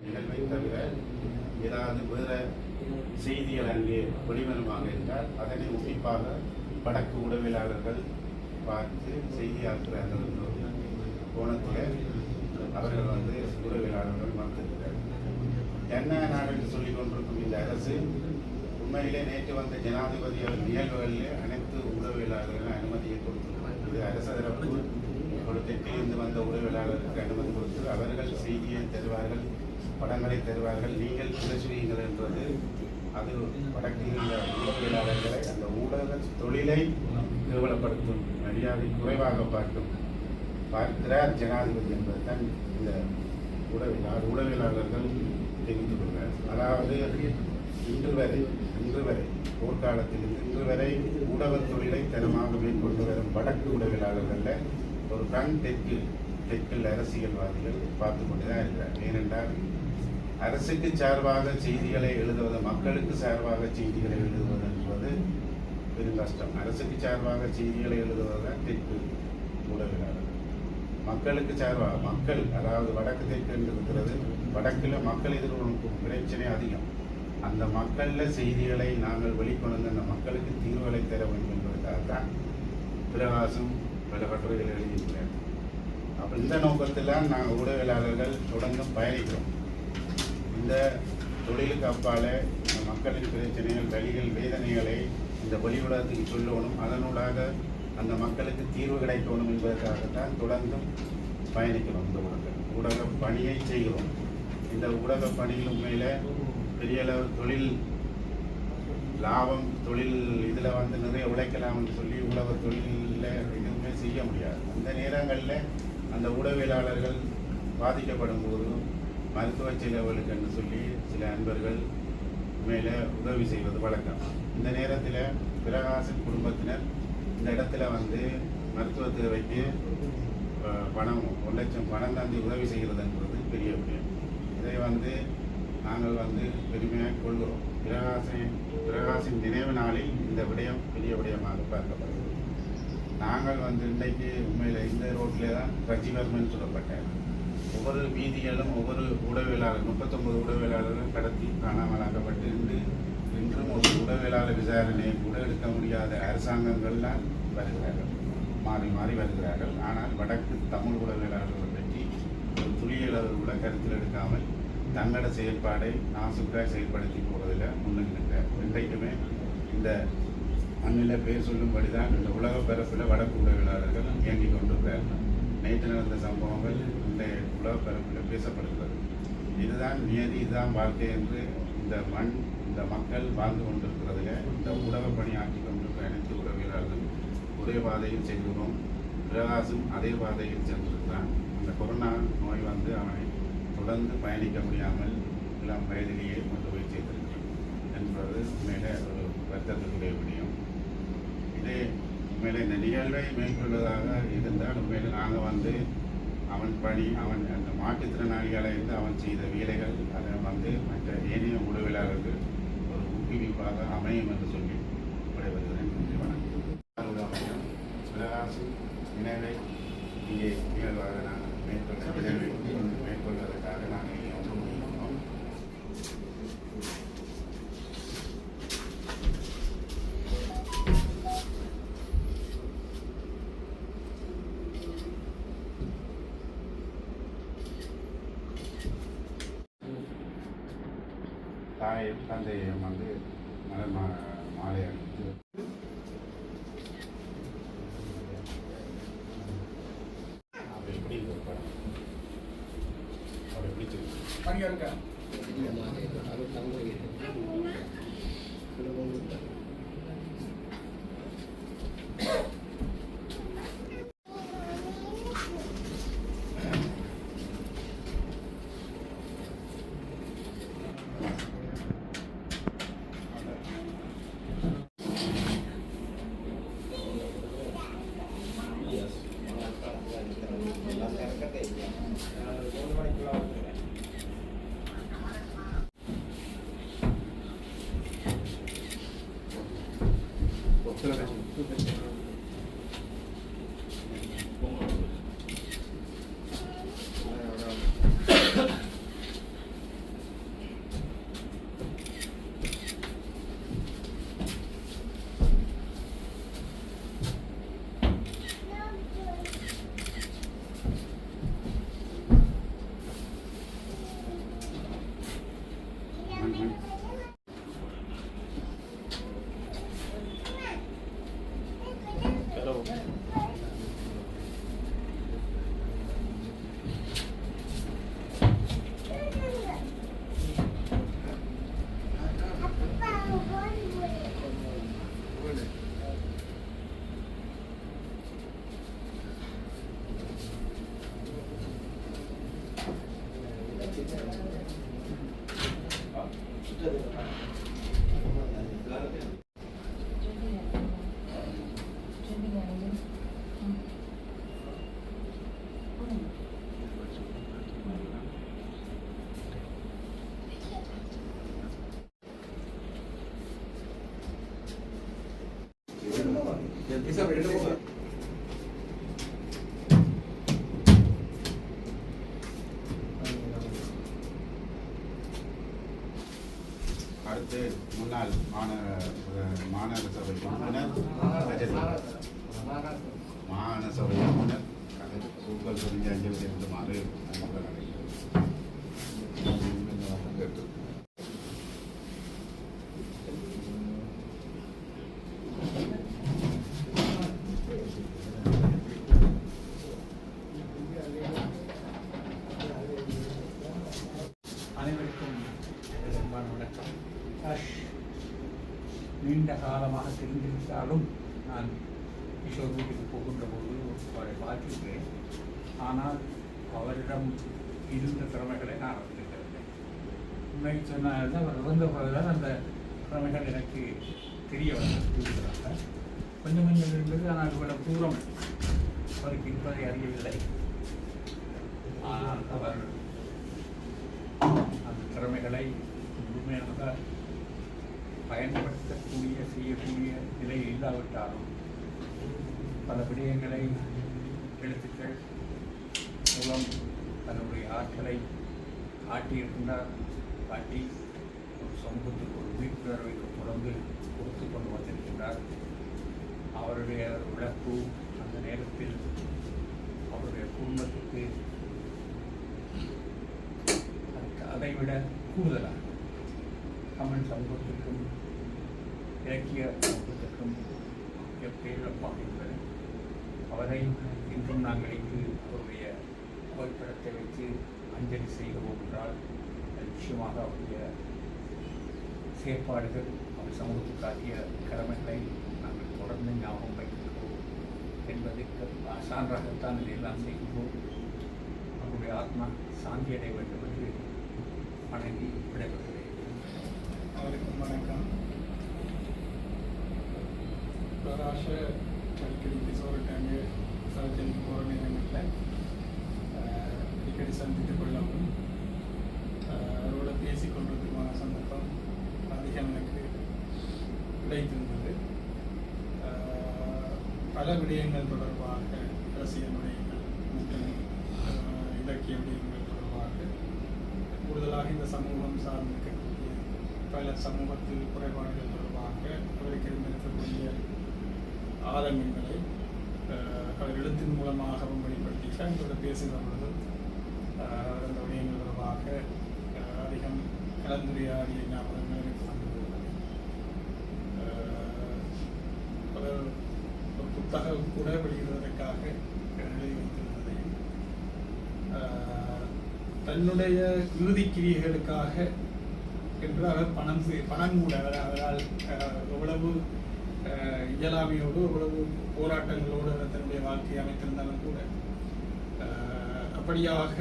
நிகழ்வை தவிர ஏதாவது வேற செய்திகள் அங்கே வெளிவருமாக இருந்தால் அதனை உன்னிப்பாக வடக்கு உடவியலாளர்கள் பார்த்து செய்தியாக்குறார்கள் என்ற கோணத்தில் அவர்கள் வந்து உறவியலாளர்கள் மறுத்திருக்கிறார்கள் என்ன நாடு என்று சொல்லிக் கொண்டிருக்கும் இந்த அரசு உண்மையிலே நேற்று வந்த ஜனாதிபதி அவர் அனைத்து உடவியலாளர்களும் அனுமதியை கொடுத்திருக்கிறார் இது அரசு தரப்பு ஒரு தெற்கிலிருந்து வந்த உடவியலாளருக்கு அனுமதி கொடுத்து அவர்கள் செய்தியை தருவார்கள். படங்களை தருவார்கள். நீங்கள் பிரசுரியுங்கள் என்றது அது வடக்கில் உள்ள ஊடகவியலாளர்களை அந்த ஊடக தொழிலை கேவலப்படுத்தும் மரியாதை குறைவாக பார்க்கும் பார்க்கிறார் ஜனாதிபதி என்பதுதான் இந்த உடவியலாளர் உடவியலாளர்கள் தெரிந்து கொள்வார் அதாவது இன்று வரை இன்று வரை போர்க்காலத்தில் இன்று வரை ஊடகத் தொழிலை தரமாக மேற்கொண்டு வரும் வடக்கு உடவியலாளர்களில் ஒரு கண் தெற்கு தெற்கில் அரசியல்வாதிகள் பார்த்து கொண்டு தான் இருக்கிறார். ஏனென்றால் அரசுக்கு சார்பாக செய்திகளை எழுதுவது மக்களுக்கு சார்பாக செய்திகளை எழுதுவது என்பது பெரும் கஷ்டம். அரசுக்கு சார்பாக செய்திகளை எழுதுவதுதான் தெற்கு ஊடகங்கள் மக்களுக்கு சார்பாக மக்கள் அதாவது வடக்கு தெற்கு என்று இருக்கிறது வடக்கில் மக்கள் எதிர்கொள்ளும் பிரச்சனை அதிகம். அந்த மக்களில் செய்திகளை நாங்கள் வெளிக்கொண்டு அந்த மக்களுக்கு தீர்வுகளை தர வேண்டும் என்பதற்காக தான் பிரகாசம் பல கட்டுரைகள் எழுதியிருக்கிறார் அப்போ இந்த நோக்கத்தில் நாங்கள் ஊடகவியலாளர்கள் தொடர்ந்து பயணிக்கிறோம். இந்த தொழிலுக்கு அப்பால இந்த மக்களின் பிரச்சனைகள் வலிகள் வேதனைகளை இந்த வெளியுலகத்துக்கு சொல்லணும். அதனூடாக அந்த மக்களுக்கு தீர்வு கிடைக்கணும் என்பதற்காகத்தான் தொடர்ந்தும் பயணிக்கிறோம் இந்த ஊடகம் ஊடக பணியை செய்கிறோம். இந்த ஊடக பணியில் உண்மையில் பெரிய அளவு தொழில் லாபம் தொழில் இதில் வந்து நிறைய உழைக்கலாம்னு சொல்லி உலக தொழிலில் எதுவுமே செய்ய முடியாது. அந்த நேரங்களில் அந்த ஊடகவியலாளர்கள் பாதிக்கப்படும் போதும் மருத்துவ செலவுகளுக்கு என்று சொல்லி சில அன்பர்கள் மேலே உதவி செய்வது வழக்கம். இந்த நேரத்தில் பிரகாசன் குடும்பத்தினர் இந்த இடத்துல வந்து மருத்துவ தேவைக்கு பணம் ஒரு லட்சம் பணம் தந்து உதவி செய்கிறதுன்றது பெரிய விஷயம். இதை வந்து நாங்கள் வந்து பெருமையாக கொள்கிறோம். பிரகாசன் பிரகாசின் நினைவு நாளில் இந்த விடயம் பெரிய விடயமாக பார்க்கப்படுகிறது. நாங்கள் வந்து இன்றைக்கு உண்மையில் இந்த ரோட்டில் தான் ரஜிவர்மன் சொல்லப்பட்டேன் ஒவ்வொரு வீதிகளும் ஒவ்வொரு உடவியலாளர் முப்பத்தொன்பது உடவியலாளர்கள் கடத்தி காணாமலாக்கப்பட்டு இன்று இன்றும் ஒரு உடவியலாளர் விசாரணையை கூட எடுக்க முடியாத அரசாங்கங்கள்லாம் வருகிறார்கள். மாறி மாறி வருகிறார்கள். ஆனால் வடக்கு தமிழ் உடவியலாளர்கள் பற்றி ஒரு துளியளவு கூட கருத்தில் எடுக்காமல் தங்களோட செயல்பாடை நாசுக்காய் செயல்படுத்தி போவதில் முன்னிருக்கிறார் இன்றைக்குமே இந்த மண்ணில் பேர் சொல்லும்படி தான் இந்த உலக பரப்பில் வடக்கு உடவியலாளர்கள் இயங்கிக் கொண்டிருக்கிறார்கள். நேற்று நடந்த சம்பவங்கள் இந்த உலக பரப்பில் பேசப்படுகிறது. இதுதான் நியதி இதுதான் வாழ்க்கை என்று இந்த மண் இந்த மக்கள் வாழ்ந்து கொண்டிருக்கிறதுல இந்த உலக பணியாற்றி கொண்டிருக்கிற அனைத்து உறவினர்களும் ஒரே பாதையில் செல்கிறோம் பிரகாசும் அதே பாதையில் சென்றிருக்கிறான். இந்த கொரோனா நோய் வந்து அவனை தொடர்ந்து பயணிக்க முடியாமல் இளம் வயதிலேயே கொண்டு போய் சேர்த்திருக்கிறான் என்பது உண்மையிலே ஒரு வருத்தத்துக்குரிய விடயம். இதே உண்மையில இந்த நிகழ்வை மேற்கொள்வதாக இருந்தால் உண்மையில நாங்கள் வந்து அவன் பணி அவன் அந்த மாற்றுத்திறனாளிகளை இருந்து அவன் செய்த வேலைகள் அதை வந்து மற்ற ஏனைய உடவியலாளருக்கு ஒரு ஊக்குவிப்பாக அமையும் என்று சொல்லி விடைபெறுகிறேன். நன்றி வணக்கம். பிரகாசு நினைவை இங்கே நிகழ்வாக நான் மேற்கொள்ள நிகழ்வை மேற்கொள்வதற்காக நாங்கள் இங்கே ஒன்று முடிக்கிறோம் தாயும் தந்தையும் வந்து மலர் மா மாலை அணிந்து அப்படி எப்படி இருக்கு. ஒரு படம் பிடிச்சிருக்கு Muchas gracias. அடுத்து முன்னாள் மாநகர மாநகர சபை உறுப்பினர் ரஜினி சபை உறுப்பினர் உங்கள் அஞ்சல் சேர்ந்து மாறு கிஷோர் வீட்டுக்கு போகின்ற போது அவரை பார்த்திருக்கிறேன் ஆனால் அவரிடம் இருந்த திறமைகளை நான் அறிந்திருக்கவில்லை. உண்மை சொன்னால் அவர் இறந்த பிறகுதான் அந்த திறமைகள் எனக்கு தெரிய வந்திருக்கிறாங்க. கொஞ்சம் கொஞ்சம் இருந்தது ஆனால் இவ்வளவு தூரம் அவருக்கு இருப்பதை அறியவில்லை. ஆனால் அவர் அந்த திறமைகளை முழுமையாக பயன்படுத்தக்கூடிய செய்யக்கூடிய நிலை இல்லாவிட்டாலும் பல விடயங்களை எழுத்துக்கள் மூலம் தன்னுடைய ஆற்றலை காட்டியிருக்கின்றார் காட்டி ஒரு சமூகத்துக்கு ஒரு விழிப்புணர்வை தொடர்ந்து கொடுத்து கொண்டு வந்திருக்கின்றார். அவருடைய இழப்பு அந்த நேரத்தில் அவருடைய குடும்பத்துக்கு அதுக்கு அதை விட கூடுதலாக தமிழ் சமூகத்திற்கும் இலக்கிய சமூகத்திற்கும் பேரிழப்பாக இருந்தது அவரை இன்றும் நாங்கள் இங்கு அவருடைய புகைப்படத்தை வைத்து அஞ்சலி செய்கிறோம் என்றால் நிச்சயமாக அவருடைய செயற்பாடுகள் அவர் சமூகத்துக்காகிய கடமைகளை நாங்கள் தொடர்ந்து ஞாபகம் வைத்திருக்கிறோம் என்பதற்கு சான்றாகத்தான் இதையெல்லாம் செய்கிறோம் அவருடைய ஆத்மா சாந்தி அடைய வேண்டும் என்று வணங்கி விடைபெறுகிறேன். அவருக்கும் வணக்கம். பிரகாஷ அடிக்கடி கிஷோர்கிட்டாங்க சர்ஜனுக்கு போகிற நேரங்களில் அடிக்கடி சந்தித்து கொள்ளவும் அவரோட பேசிக் சந்தர்ப்பம் அதிகம் எனக்கு கிடைத்திருந்தது. பல விடயங்கள் தொடர்பாக அரசியல் விடயங்கள் இலக்கிய விடயங்கள் தொடர்பாக கூடுதலாக இந்த சமூகம் சார்ந்திருக்கக்கூடிய பல சமூகத்தில் குறைபாடுகள் தொடர்பாக அவருக்கு இருந்திருக்கக்கூடிய ஆதங்கங்களை அஹ், அவர் எழுத்தின் மூலமாகவும் வெளிப்படுத்தி எங்களோட பேசுகிற பொழுது அந்த விடயங்கள் தொடர்பாக அதிகம் கலந்துரையாடிய ஞாபகங்கள் எனக்கு வந்துள்ளது அவர் ஒரு புத்தகம் கூட வெளியிடுவதற்காக எழுதி வைத்திருந்ததையும் ஆஹ், தன்னுடைய இறுதி கிரியைகளுக்காக என்று அவர் பணம் செய்- பணம் கூட அவர் அவரால் எவ்வளவு இயலாமையோடு இவ்வளவு போராட்டங்களோடு அவர் தன்னுடைய வாழ்க்கையை அமைத்திருந்தாலும் கூட அப்படியாக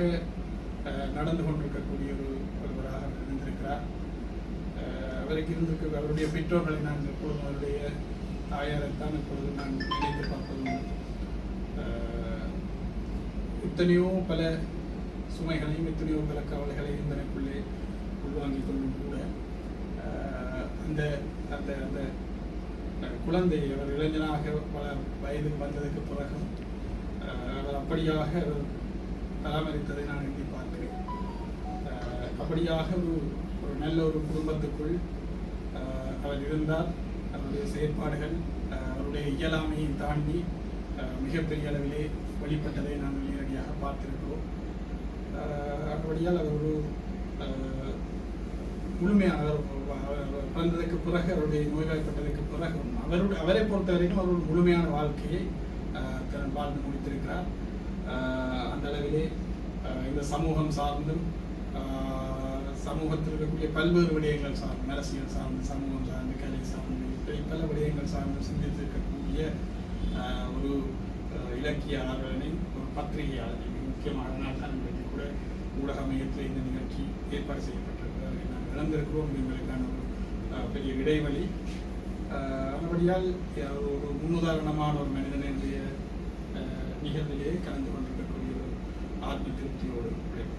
நடந்து கொண்டிருக்கக்கூடிய ஒரு ஒருவராக இருந்திருக்கிறார். அவருக்கு இருந்திருக்க அவருடைய பெற்றோர்களை நான் எப்பொழுதும் அவருடைய தாயாரைத்தான் இப்பொழுது நான் நினைத்து பார்ப்பதும் எத்தனையோ பல சுமைகளையும் எத்தனையோ பல கவலைகளையும் தனக்குள்ளே உள்வாங்கிக் கொள்ளும் கூட அந்த அந்த அந்த குழந்தை அவர் இளைஞனாக பல வயது வந்ததுக்கு பிறகும் அவர் அப்படியாக அவர் பராமரித்ததை நான் எண்ணி பார்க்கிறேன். அப்படியாக ஒரு ஒரு நல்ல ஒரு குடும்பத்துக்குள் அவர் இருந்தால் அவருடைய செயற்பாடுகள் அவருடைய இயலாமையை தாண்டி மிகப்பெரிய அளவிலே வெளிப்பட்டதை நாம் நேரடியாக பார்த்திருக்கிறோம். அப்படியால் அவர் ஒரு முழுமையான பிறந்ததுக்கு பிறகு அவருடைய நோய்வாய்ப்பட்டதுக்கு பிறகு அவருடைய அவரை பொறுத்தவரைக்கும் வரைக்கும் அவருடைய முழுமையான வாழ்க்கையை தன் வாழ்ந்து முடித்திருக்கிறார். அந்த அளவிலே இந்த சமூகம் சார்ந்தும் சமூகத்தில் இருக்கக்கூடிய பல்வேறு விடயங்கள் சார்ந்து அரசியல் சார்ந்து சமூகம் சார்ந்து கலை சார்ந்து இப்படி பல விடயங்கள் சார்ந்து சிந்தித்திருக்கக்கூடிய ஒரு ஆஹ், இலக்கிய ஆர்வலனை ஒரு பத்திரிகையாளர் முக்கியமாக நான் கூட ஊடக மையத்தில் இந்த நிகழ்ச்சி ஏற்பாடு செய்யப்பட்டது. கலந்திருக்கிறோம் எங்களுக்கான ஒரு பெரிய இடைவெளி. அஹ், அதுபடியால் ஒரு முன்னுதாரணமான ஒரு மனிதனுடைய நிகழ்விலே கலந்து கொண்டிருக்கக்கூடிய ஒரு ஆத்ம திருப்தியோடு கிடைக்கும்